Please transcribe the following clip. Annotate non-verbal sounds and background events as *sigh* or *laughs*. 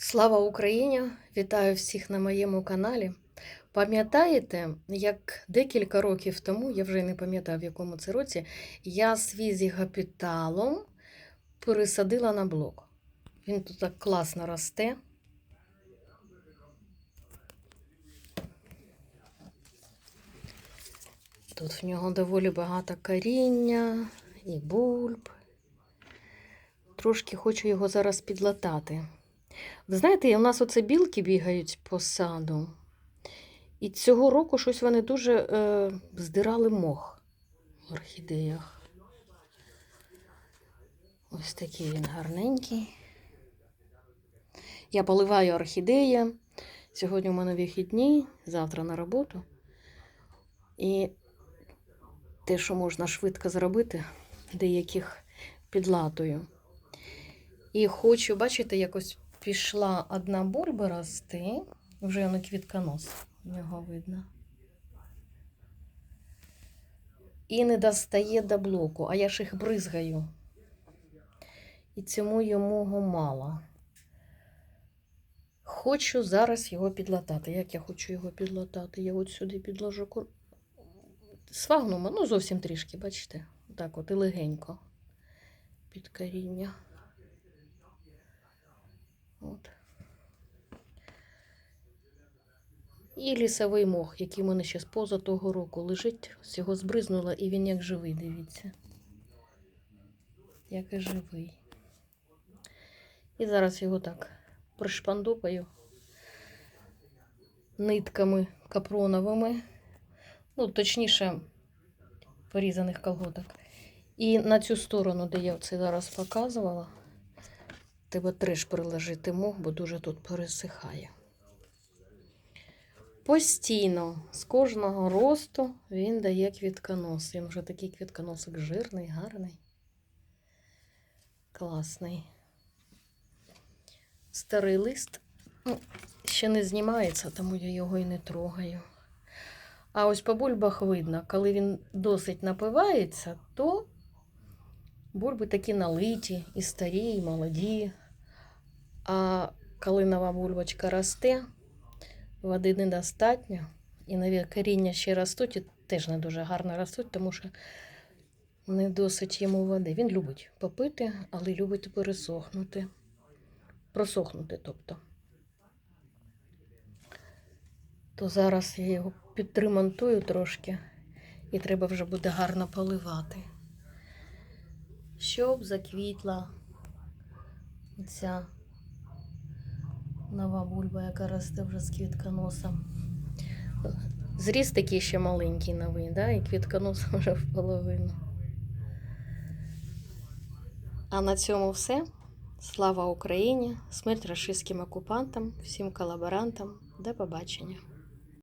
Слава Україні! Вітаю всіх на моєму каналі. Пам'ятаєте, як декілька років тому, я вже не пам'ятаю в якому це році, я свій зігапіталом пересадила на блок. Він тут так класно росте. Тут в нього доволі багато коріння і бульб. Трошки хочу його зараз підлатати. Ви знаєте, у нас оце білки бігають по саду. І цього року щось вони дуже е, здирали мох в орхідеях. Ось такий він гарненький. Я поливаю орхідеї. Сьогодні у мене вихідні, завтра на роботу. І те, що можна швидко зробити, деяких підлатую. І хочу, бачите, якось пішла одна бульба рости, вже воно квітконос, його видно. І не достає до блоку, а я ж їх бризгаю. І цьому йому мало. Хочу зараз його підлатати. Як я хочу його підлатати? Я от сюди підложу кур... свагнума, ну зовсім трішки, бачите? Так от і легенько під коріння. От. І лісовий мох, який в мене ще з поза того року лежить, з його збризнула, і він як живий, дивіться. Як і живий. І зараз його так пришпандопаю нитками капроновими, ну, точніше, порізаних колготок. І на цю сторону, де я це зараз показувала, Треба треш приложити мох, бо дуже тут пересихає. Постійно, з кожного росту він дає квітконос. Він вже такий квітконосик жирний, гарний, класний. Старий лист ну, ще не знімається, тому я його і не трогаю. А ось по бульбах видно, коли він досить напивається, то Бульби такі налиті, і старі, і молоді. А коли нова бульбочка росте, води недостатньо, і нові коріння ще ростуть, і теж не дуже гарно ростуть, тому що не досить йому води. Він любить попити, але любить пересохнути. Просохнути, тобто. То зараз я його підремонтую трошки, і треба вже буде гарно поливати щоб заквітла ця нова бульба, яка росте вже з квітконосом. Зріст такий ще маленький новий, да? і квітконос *laughs* вже в половину. А на цьому все. Слава Україні! Смерть рашистським окупантам, всім колаборантам. До побачення!